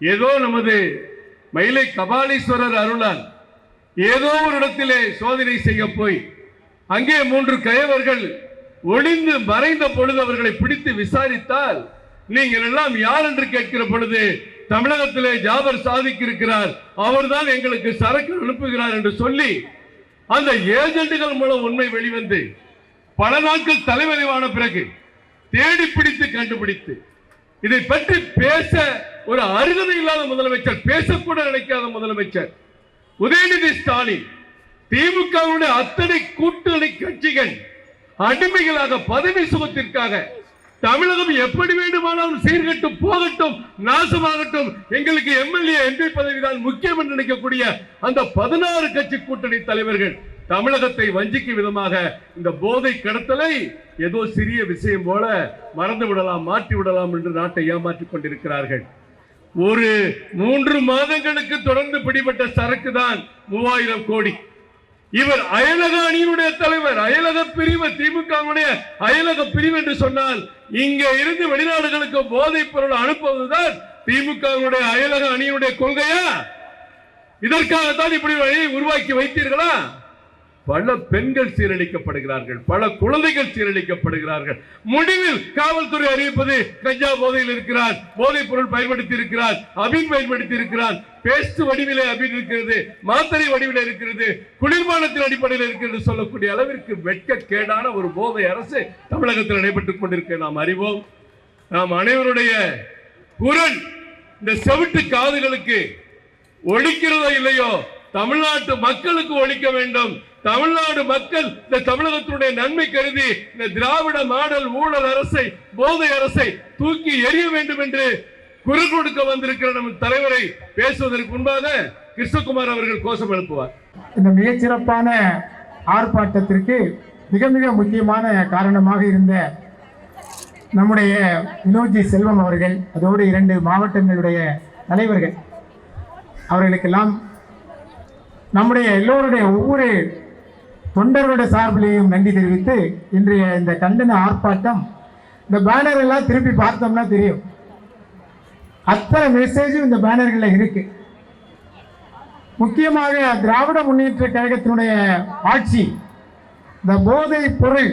ஏதோ நமது மயிலை கபாலீஸ்வரர் அருளால் ஏதோ ஒரு இடத்திலே சோதனை செய்ய போய் அங்கே மூன்று கயவர்கள் ஒளிந்து மறைந்த பொழுது அவர்களை பிடித்து விசாரித்தால் நீங்கள் எல்லாம் யார் என்று கேட்கிற பொழுது தமிழகத்திலே ஜாபர் சாதிக்கு இருக்கிறார் அவர்தான் எங்களுக்கு சரக்கு அனுப்புகிறார் என்று சொல்லி அந்த ஏஜென்ட்டுகள் மூலம் உண்மை வெளிவந்து பல நாட்கள் தலைமறைவான பிறகு தேடி பிடித்து கண்டுபிடித்து இதை பற்றி பேச ஒரு அருகதை இல்லாத முதலமைச்சர் பேசக்கூட நினைக்காத முதலமைச்சர். உதயநிதி ஸ்டாலின் திமுகவுடைய அத்தனை கூட்டணி கட்சிகள் அடிமைகளாக பதவி சுகத்திற்காக தமிழகம் எப்படி வேண்டுமானாலும் சீர்கட்டும் போகட்டும் நாசமாகட்டும் எங்களுக்கு எம்எல்ஏ எம்பி பதவிதான் முக்கியம் என்று நினைக்கக்கூடிய அந்த பதினாறு கட்சி கூட்டணி தலைவர்கள் தமிழகத்தை வஞ்சிக்கும் விதமாக இந்த போதை கடத்தலை ஏதோ சிறிய விஷயம் போல மறந்து விடலாம் மாற்றி விடலாம் என்று நாட்டை ஏமாற்றிக் கொண்டிருக்கிறார்கள். ஒரு மூன்று மாதங்களுக்கு தொடர்ந்து பிடிபட்ட சரக்கு தான் மூவாயிரம் கோடி. இவர் அயலக அணியினுடைய தலைவர் அயலக பிரிவு திமுகவுடைய அயலக பிரிவு என்று சொன்னால் இங்க இருந்து வெளிநாடுகளுக்கு போதைப் பொருள் அனுப்புவதுதான் திமுகவுடைய அயலக அணியினுடைய கொள்கையா? இதற்காகத்தான் இப்படி வழியை உருவாக்கி வைத்தீர்களா? பல பெண்கள் சீரழிக்கப்படுகிறார்கள் பல குழந்தைகள் சீரழிக்கப்படுகிறார்கள். முடிவில் காவல்துறை அறிவிப்பது கஞ்சா போதையில் இருக்கிறார் போதைப் பொருள் பயன்படுத்தி இருக்கிறார் அபின் பயன்படுத்தி இருக்கிறார் பேஸ்ட் வடிவிலே அபின் இருக்கிறது மாத்திரை வடிவில் இருக்கிறது குளிர்பானத்தின் அடிப்படையில் இருக்கிறது சொல்லக்கூடிய அளவிற்கு வெட்க கேடான ஒரு போதை அரசு தமிழகத்தில் நடைபெற்றுக் கொண்டிருக்க. நாம் அறிவோம் நாம் அனைவருடைய குரல் இந்த செவிட்டு காதுகளுக்கு ஒழிக்கிறதோ இல்லையோ தமிழ்நாட்டு மக்களுக்கு ஒழிக்க வேண்டும். தமிழ்நாடு மக்கள் இந்த தமிழகத்தினுடைய நன்மை கருதி இந்த திராவிட மாடல் ஊழல் அரசை போதை அரசை தூக்கி எறிய வேண்டும் என்று குரல் கொடுக்க வந்திருக்கிற நம் தலைவரை பேசுவதற்கு முன்பாக கிருஷ்ணகுமார் அவர்கள் கோஷம் எழுப்புவார். இந்த மிகச்சிறப்பான ஆர்ப்பாட்டத்திற்கு மிக மிக முக்கியமான காரணமாக இருந்த நம்முடைய வினோஜி செல்வம் அவர்கள் அதோடு இரண்டு மாவட்டங்களுடைய தலைவர்கள் அவர்களுக்கெல்லாம் நம்முடைய எல்லோருடைய ஒவ்வொரு தொண்டர்களுடைய சார்பிலையும் நன்றி தெரிவித்து இன்றைய இந்த கண்டன ஆர்ப்பாட்டம் இந்த பேனர் எல்லாம் திருப்பி பார்த்தோம்னா தெரியும். அத்தனை மெசேஜும் இந்த பேனர்களில் இருக்கு. முக்கியமாக திராவிட முன்னேற்ற கழகத்தினுடைய ஆட்சி இந்த போதை பொருள்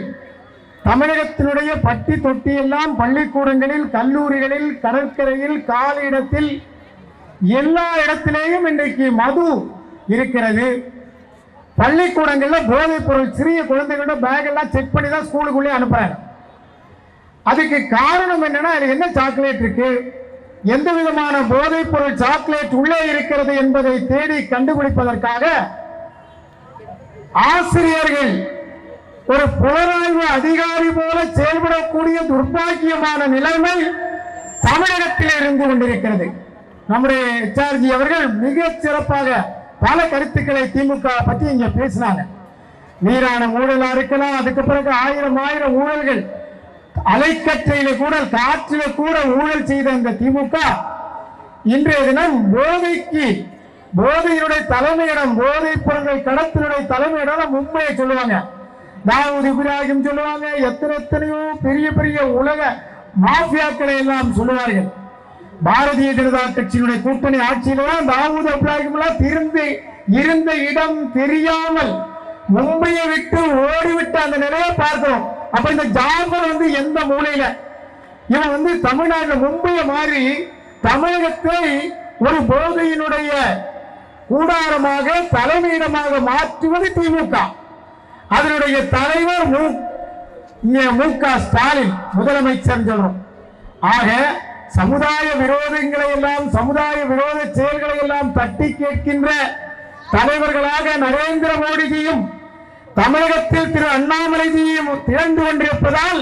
தமிழகத்தினுடைய பட்டி தொட்டி எல்லாம் பள்ளிக்கூடங்களில் கல்லூரிகளில் கடற்கரையில் காலியிடத்தில் எல்லா இடத்திலேயும் இன்றைக்கு மது இருக்கிறது. பள்ளிக்கூடங்களில் போதைப் பொருள் சிறிய குழந்தைகளோட பேக் எல்லாம் செக் பண்ணி தான் ஸ்கூலுக்குள்ளே அனுப்புறாங்க. அதுக்கு காரணம் என்னன்னா அது என்ன சாக்லேட் இருக்கு? எந்த விதமான போதைப் பொருள் சாக்லேட் உள்ளே இருக்கிறது என்பதை தேடி கண்டுபிடிப்பதற்காக ஆசிரியர்கள் ஒரு புலனாய்வு அதிகாரி போல செயல்படக்கூடிய துர்பாக்கியமான நிலைமை தமிழகத்தில் இருந்து கொண்டிருக்கிறது நம்முடைய எச்ஆர்ஜி அவர்கள் மிக சிறப்பாக பல கருத்துக்களை திமுக பற்றி இங்க பேசினாங்க. நீரான ஊழலா இருக்கலாம் அதுக்கு பிறகு ஆயிரம் ஆயிரம் ஊழல்கள் அலைக்கற்றையில கூட காற்றில கூட ஊழல் செய்த இந்த திமுக இன்றைய தினம் போதைக்கு போதையுடைய தலைமையிடம் போதைப் பொருள்கள் கடத்தினுடைய தலைமையிடம் மும்பையை சொல்லுவாங்க. தாவூத் இப்ராஹிம் சொல்லுவாங்க எத்தனை எத்தனையோ பெரிய பெரிய உலக மாஃபியாக்களை எல்லாம் சொல்லுவார்கள். பாரதிய ஜனதா கட்சியினுடைய கூட்டணி ஆட்சியில தாவூத் இப்ராஹிம் திரும்பி இருந்த இடம் தெரியாமல் மும்பையை விட்டு ஓடிவிட்ட அந்த நிலையை பார்க்கிறோம் அப்ப இந்த ஜாபர் வந்து எந்த மூலையில? இவன் வந்து தமிழ்நாடு மும்பையை மாறி தமிழகத்தை ஒரு போதையினுடைய கூடாரமாக தலைமையிடமாக மாற்றுவது திமுக. அதனுடைய தலைவர் மு மு க ஸ்டாலின் முதலமைச்சர் சொல்றோம் ஆக சமுதாய விரோதங்களை எல்லாம் சமுதாய விரோத செயல்களை எல்லாம் தட்டி கேட்கின்ற தலைவர்களாக நரேந்திர மோடிஜியும் தமிழகத்தில் திரு அண்ணாமலைஜியும் திரண்டு கொண்டிருப்பதால்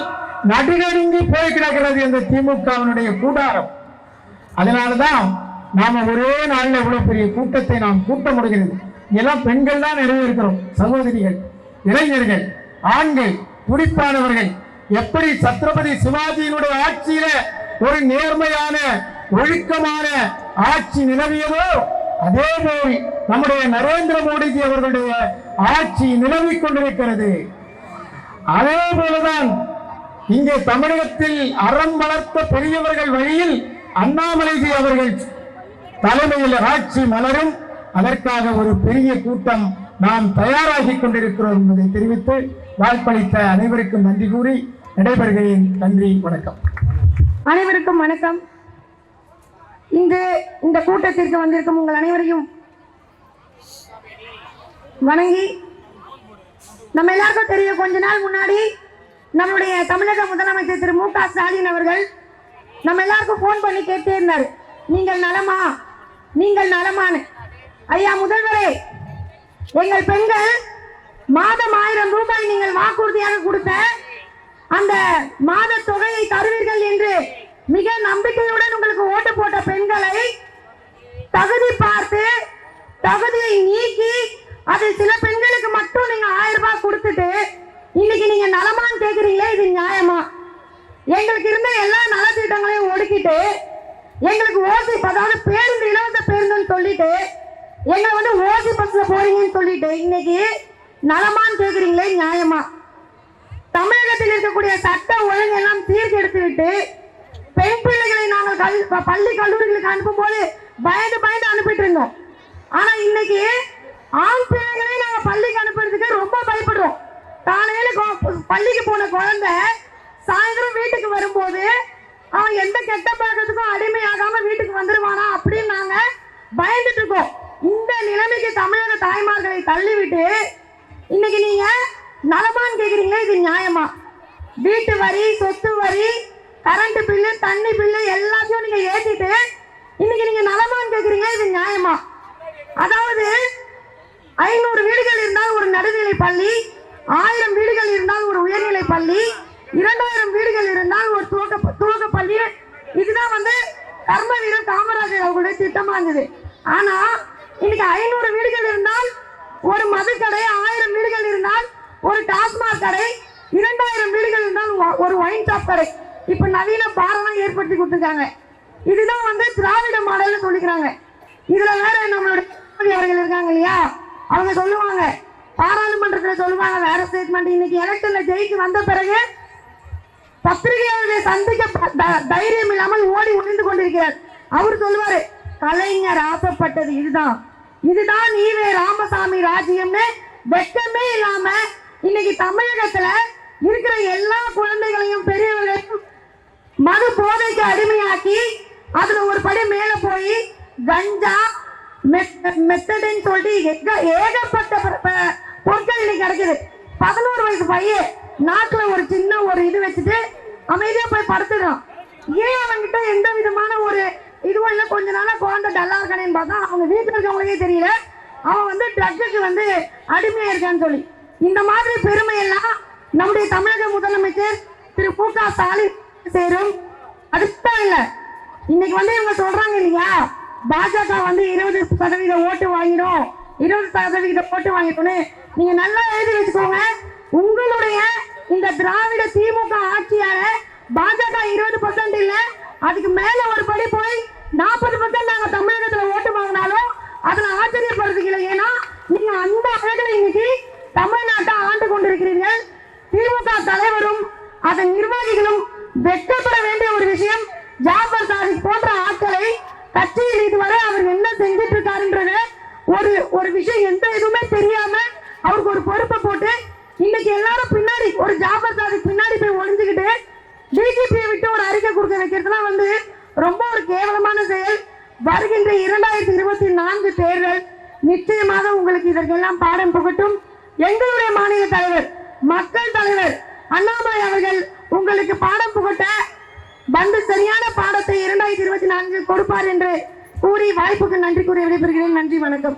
நடுநடுங்கி போய் கிடக்கிறது இந்த திமுகவினுடைய கூடாரம். அதனாலதான் நாம ஒரே நாளில் இவ்வளவு பெரிய கூட்டத்தை நாம் கூட்ட முடிகிறது. எல்லாம் பெண்கள் தான் நிறைய இருக்கிறோம். சகோதரிகள் இளைஞர்கள் ஆண்கள் துடிப்பானவர்கள். எப்படி சத்ரபதி சிவாஜியினுடைய ஆட்சியில ஒரு நேர்மையான ஒழுக்கமான ஆட்சி நிலவியதோ அதே போல் நம்முடைய நரேந்திர மோடிஜி அவர்களுடைய ஆட்சி நிலவிக் கொண்டிருக்கிறது. அதே போலதான் இங்கே தமிழகத்தில் அறம் வளர்த்த பெரியவர்கள் வழியில் அண்ணாமலைஜி அவர்கள் தலைமையில் ஆட்சி மலரும். அதற்காக ஒரு பெரிய கூட்டம் நாம் தயாராகி கொண்டிருக்கிறோம் என்பதை தெரிவித்து வாய்ப்பளித்த அனைவருக்கும் நன்றி கூறி நடைபெறுகிறேன். நன்றி வணக்கம். அனைவருக்கும் வணக்கம். இன்று இந்த கூட்டத்திற்கு வந்திருக்கும் உங்கள் அனைவரையும் வணங்கி நம்ம எல்லாருக்கும் தெரியும் கொஞ்ச நாள் முன்னாடி நம்முடைய தமிழக முதலமைச்சர் திரு மு க ஸ்டாலின் அவர்கள் நம்ம எல்லாருக்கும் ஃபோன் பண்ணி கேட்டே இருந்தார். நீங்கள் நலமா? நீங்கள் நலமான்னு. ஐயா முதல்வரே எங்கள் பெண்கள் மாதம் ஆயிரம் ரூபாய் நீங்கள் வாக்குறுதியாக கொடுத்த அந்த மாத தொகையை தருவீர்கள் என்று மிக நம்பிக்கையுடன் உங்களுக்கு ஓட்டு போட்ட பெண்களை தகுதி பார்த்து தகுதியை நீக்கி அதில் சில பெண்களுக்கு மட்டும் நீங்க ஆயிரம் ரூபாய் கொடுத்துட்டு இன்னைக்கு நீங்க நலமான்னு கேக்குறீங்களே இது நியாயமா? எங்களுக்கு இருந்த எல்லா நலத்திட்டங்களையும் ஒடுக்கிட்டு எங்களுக்கு ஓசி அதாவது பேருந்து இலவச பேருந்துன்னு சொல்லிட்டு எங்களை வந்து ஓசி பஸ்ல போறீங்கன்னு சொல்லிட்டு இன்னைக்கு நலமான்னு கேக்குறீங்களே நியாயமா? தமிழகத்தில் இருக்கக்கூடிய சட்ட ஒழுங்கெல்லாம் சீர்கெடுத்து விட்டு பெண் பிள்ளைகளை நாங்கள் கல் பள்ளி கல்லூரிகளுக்கு அனுப்பும் போது பயந்து பயந்து அனுப்பிட்டு இருந்தோம் ஆனா இன்னைக்கு ஆண் பிள்ளைகளை நாங்கள் பள்ளிக்கு அனுப்புறதுக்கு ரொம்ப பயப்படுறோம். காலையில பள்ளிக்கு போன குழந்தை சாயந்தரம் வீட்டுக்கு வரும்போது அவன் எந்த கெட்ட பழக்கத்துக்கும் அடிமையாகாம வீட்டுக்கு வந்துருவானா அப்படின்னு நாங்க பயந்துட்டு இருக்கோம். இந்த நிலைமைக்கு தமிழக தாய்மார்களை தள்ளிவிட்டு இன்னைக்கு நீங்க நலமான்னு கேக்குறீங்களே? இது நியாயமா? வீட்டு வரி சொத்து வரி கரண்ட் பில்லு தண்ணி பில்லு எல்லாத்தையும் நீங்கள் ஏற்றிட்டு இன்னைக்கு நீங்கள் நலமான்னு கேட்குறீங்க இது நியாயமா? அதாவது ஐநூறு வீடுகள் இருந்தால் ஒரு நடுநிலை பள்ளி ஆயிரம் வீடுகள் இருந்தால் ஒரு உயர்நிலை பள்ளி இரண்டாயிரம் வீடுகள் இருந்தால் ஒரு துவக்க துவக்க பள்ளி. இதுதான் வந்து கர்ம வீரர் காமராஜர் அவர்களுடைய திட்டமா இருந்தது ஆனா இன்னைக்கு ஐநூறு வீடுகள் இருந்தால் ஒரு மதுக்கடை ஆயிரம் வீடுகள் இருந்தால் ஒரு டாஸ்மாக் கடை இரண்டாயிரம் வீடுகள் இருந்தால் ஒரு ஒயின் ஷாப் கடை. இப்ப நவீன பாரம் ஏற்படுத்தி கொடுத்துருக்காங்க. இதுதான் வந்து திராவிட மாடல்னு சொல்லிக்கிறாங்க. இதுல வேற நம்மளோட அவர்கள் இருக்காங்க இல்லையா? அவங்க சொல்லுவாங்க. பாராளுமன்றத்தில் சொல்லுவாங்க வேற ஸ்டேட்மெண்ட் இன்னைக்கு எலெக்ஷன்ல ஜெயிச்சு வந்த பிறகு பத்திரிகையாளர்களை சந்திக்க த- தைரியம் இல்லாமல் ஓடி ஒளிந்து கொண்டிருக்கிறார். அவர் சொல்லுவாரு கலைஞர் ஆசைப்பட்டது இதுதான். இதுதான் ஈவே ராமசாமி ராஜ்யம்னு வெட்டமே இல்லாம இன்னைக்கு தமிழகத்துல இருக்கிற எல்லா குழந்தைகளையும் பெரியவர்களையும் மது போதைக்கு அடிமையாக்கி அதுல ஒரு படி மேல போய் கஞ்சா மெத்தடின்னு சொல்லிட்டு ஏகப்பட்ட பொருட்கள் இன்னைக்கு கிடைக்குது. பதினோரு வயசு பையன் நாக்குல ஒரு சின்ன ஒரு இது வச்சுட்டு அமைதியா போய் படுத்துடுறான் ஏன் அவங்கிட்ட எந்த விதமான ஒரு இதுவும் இல்லை? கொஞ்ச நாளா குழந்தை டல்லா இருக்கானேன்னு பார்த்தா அவங்க வீட்டுல இருக்கவங்களுக்கே தெரியல. அவன் வந்து ட்ரக்குக்கு வந்து அடிமையா இருக்கான்னு சொல்லி. இந்த மாதிரி பெருமையெல்லாம் நம்முடைய தமிழக முதலமைச்சர் திரு மு க ஸ்டாலின் சேரும். அதுதான் இல்ல இன்னைக்கு வந்து இவங்க சொல்றாங்க இல்லையா? பாஜக வந்து இருபது சதவீத ஓட்டு வாங்கிடும். இருபது சதவீத ஓட்டு வாங்கிட்டோன்னு நீங்க நல்லா எழுதி வச்சுக்கோங்க. உங்களுடைய இந்த திராவிட திமுக ஆட்சியால பாஜக இருபது பர்சன்ட் இல்ல. அதுக்கு மேல ஒரு படி போய் நாற்பது பர்சன்ட் நாங்க தமிழகத்துல ஓட்டு வாங்கினாலும் அதுல ஆச்சரியப்படுறதுக்கு இல்லை. ஏன்னா நீங்க அந்த அழகுல இன்னைக்கு தமிழ்நாட்டை ஆண்டு கொண்டிருக்கிறீர்கள். திமுக தலைவரும் அதன் நிர்வாகிகளும் வெட்கப்பட வேண்டிய ஒரு விஷயம். ஜாபர் சாதிக் போன்ற ஆட்களை கட்சியில் இதுவரை அவர் என்ன செஞ்சிட்டு இருக்காருன்றத ஒரு ஒரு விஷயம் எந்த எதுவுமே தெரியாம அவருக்கு ஒரு பொறுப்பை போட்டு இன்னைக்கு எல்லாரும் பின்னாடி ஒரு ஜாபர் சாதிக் பின்னாடி போய் ஒளிஞ்சுக்கிட்டு டிஜிபியை விட்டு ஒரு அறிக்கை கொடுக்க வைக்கிறதுலாம் வந்து ரொம்ப ஒரு கேவலமான செயல். வருகின்ற இரண்டாயிரத்தி இருபத்தி நான்கு தேர்தல் நிச்சயமாக உங்களுக்கு இதற்கெல்லாம் பாடம் புகட்டும். எங்களுடைய மாநில தலைவர் மக்கள் தலைவர் அண்ணாமலை அவர்கள் உங்களுக்கு பாடம் புகட்ட வந்து சரியான பாடத்தை இரண்டாயிரத்தி இருபத்தி நான்கில் கொடுப்பார் என்று கூறி வாய்ப்புக்கு நன்றி கூறி விடைபெறுகிறேன். நன்றி வணக்கம்.